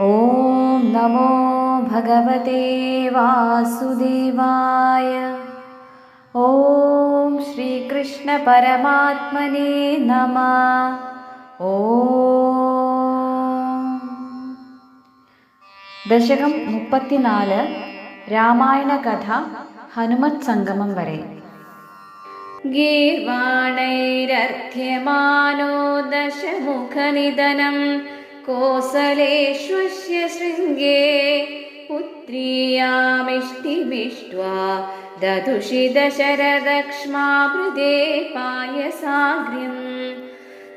ॐ नमो भगवते वासुदेवाय ॐ श्रीकृष्णपरमात्मने नमः ॐ ദശകം മുപ്പത്തിനാല് രാമായണകഥ ഹനുമത് സംഗമം വരെ ഗീർവാണൈരർത്ഥ്യമാനോ ദശമുഖനിധനം कोसलेश्वस्य शृङ्गे पुत्र्यामिष्टिमिष्ट्वा दधुषिदशरदक्ष्मा प्रदे पायसाग्र्यम्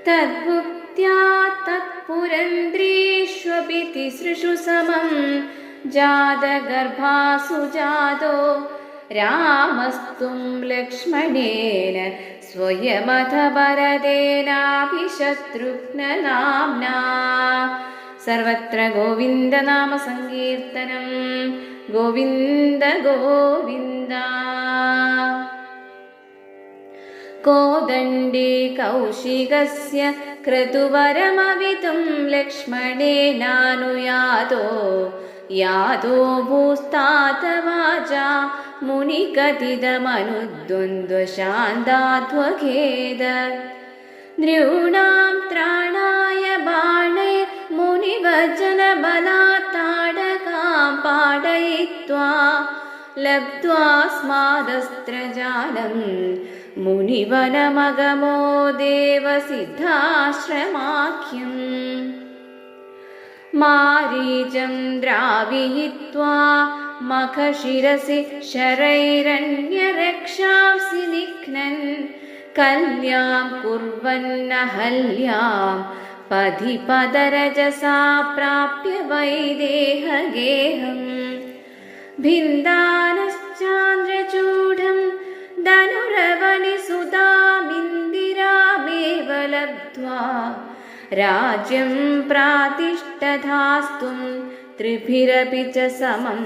तद्भुक्त्या तत्पुरन्द्रेष्वपि तिसृषु समम्। जातगर्भासुजातो रामस्तुं लक्ष्मणेन स्वयमथ भरतेनापि शत्रुघ्ननाम्ना सर्वत्र गोविन्दनामसङ्कीर्तनं गोविन्द गोविन्द कोदण्डे कौशिकस्य क्रतुवरमवितुं लक्ष्मणेनानुयातो यातो भूस्तातवाचा मुनिकथितमनुद्वन्द्वशान्ताध्वखेद नृणां त्राणाय बाणे मुनिवचनबलात्ताडकां पाडयित्वा लब्ध्वा स्मादस्त्रजालं मुनिवनमगमो देवसिद्धाश्रमाख्यम्। मारीचं द्रावयित्वा मखशिरसि शरैरण्यरक्षांसि निघ्नन् कल्यां कुर्वन्नहल्यां पदि पदरजसा प्राप्य वैदेहगेहम्। भिन्दानश्चान्द्रचूढं धनुरवनिसुतामिन्दिरामेव लब्ध्वा। राज्यं प्रातिष्ठधास्तुं त्रिभिरपि च समं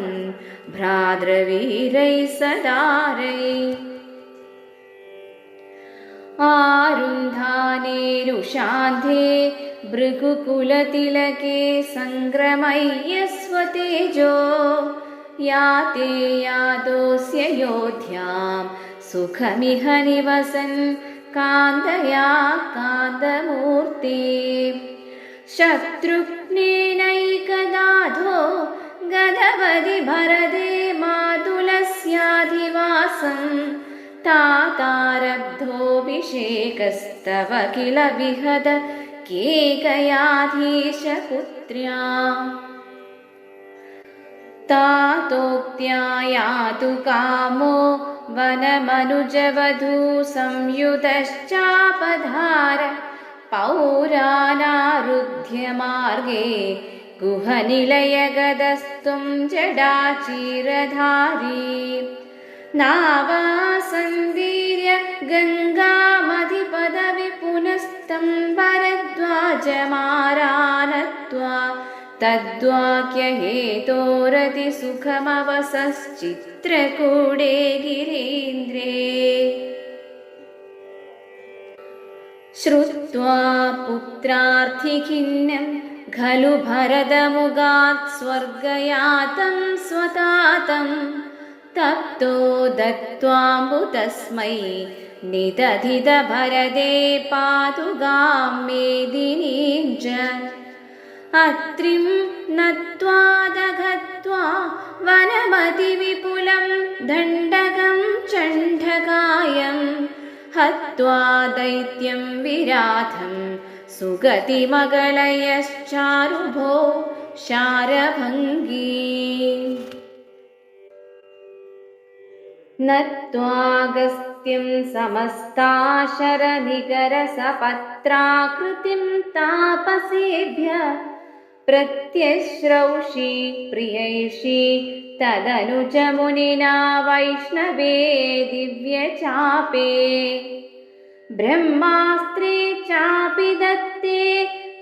भ्रातृवीरैः सदारै। आरुन्धानेरुषान्धे भृगुकुलतिलके सङ्ग्रमय्यस्वतेजो याते यादोऽस्य योध्यां सुखमिह निवसन् कान्दया कान्दमूर्ते शत्रुघ्नेनैकदाधो गदवदि भरदे मातुलस्याधिवासं। तातारब्धोऽभिषेकस्तव किल विहद केकयाधीशपुत्र्या। तातोक्त्या यातु कामो वनमनुजवधू संयुतश्चापधार पौरानारुध्य मार्गे गुहनिलयगदस्तुं जडाचीरधारी। नावासन्दीर्य गङ्गामधिपदवि पुनस्तं भरद्वाजमारानत्वा तद्वाक्यहेतोरतिसुखमवसश्चित्रकूडे गिरीन्द्रे श्रुत्वा पुत्रार्थिखिन्नं खलु भरदमुगात् स्वर्गयातं स्वतातं तप्तो दत्त्वाम्बु तस्मै निदधिदभरदे पातु गां मेदिनीं च अत्रिं नत्वा दघत्वा वनमतिविपुलं चण्डकायं हत्वा दैत्यं विराधं सुगतिमगलयश्चारुभो शारभङ्गी। नत्वागस्त्यं समस्ताशरनिकरसपत्राकृतिं तापसेभ्य प्रत्यश्रौषि प्रियैषि तदनुज मुनिना वैष्णवे दिव्यचापे ब्रह्मास्त्रे चापि दत्ते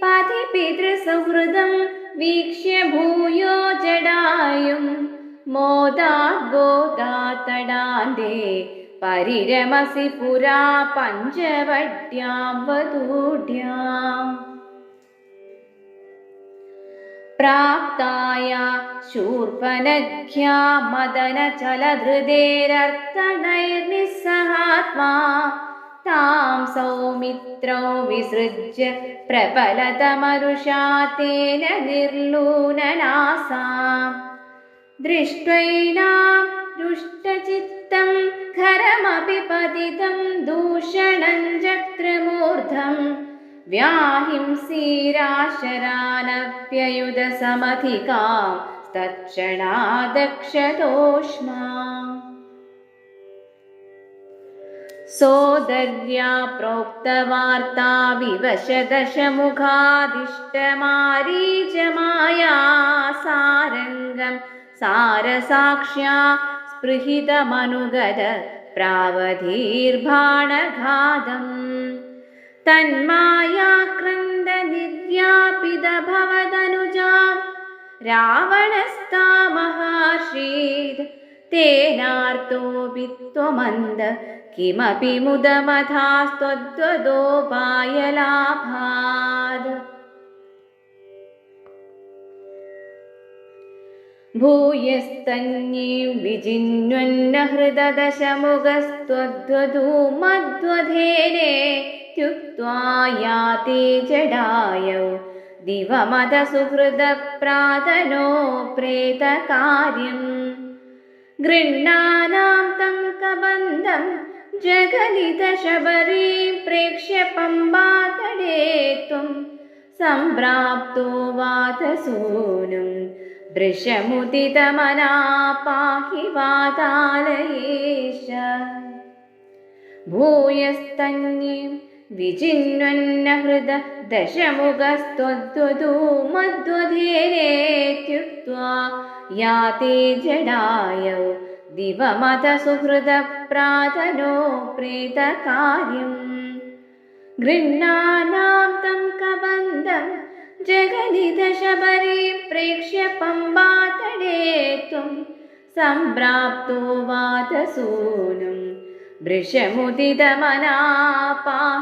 पथि पितृसुहृदं वीक्ष्य भूयो जडायुं मोदागोदातडान्दे परिरमसि पुरा पञ्चवट्यां वधूढ्याम् പ്രാപ്തായ ശൂർപ്പനഖ്യാ മദനചലധൃതേരർത്തനൈർനിസ്സഹാത്മാ താം സൗമിത്രോ വിസൃജ്യ പ്രബലതമരുഷാതേന നിർലൂനനാസാം. ദൃഷ്ടൈനാം ദുഷ്ടചിത്തം ഖരമപി പതിതം ദൂഷണം ചക്രമൂർധം जक्त्रमूर्धम् व्याहिंसीराशरानप्ययुधसमधिकां तत्क्षणादक्षतोष्मा सोदर्या प्रोक्तवार्ता विवशदशमुखादिष्टमारीचमाया सारङ्गं सारसाक्ष्या स्पृहितमनुगद प्रावधीर्बाणघातम् तन्मायाक्रन्दनिर्यापितभवदनुजां रावणस्ता महाश्रीत् तेनार्तोऽपि त्वमन्द किमपि मुदमथास्त्वद्वदोपायलाभात् भूयस्तन्यीं विजिन्वन्न हृददशमुखस्त्वद्वधूमध्वधेनेत्युक्त्वा याते जडायौ। दिवमदसुहृदप्रातनो प्रेतकार्यम् गृह्णानां तं कबन्धं जगलितशबरीं प्रेक्ष्य पम्बातडे त्वं सम्प्राप्तो वातसूनुं वृषमुदितमना पाहि वातालयेश। भूयस्तन्यीं विचिन्वन्न हृद दशमुखस्त्वद्वधूमध्वधेनेत्युक्त्वा याते जडायौ दिवमतसुहृदप्रातनो प्रेतकार्यम्। गृह्णानां तं कबन्धं जगदिदशबरीं प्रेक्ष्य पम्बातडे त्वं सम्प्राप्तो वातसूनुं। वृषमुदितमना पाहि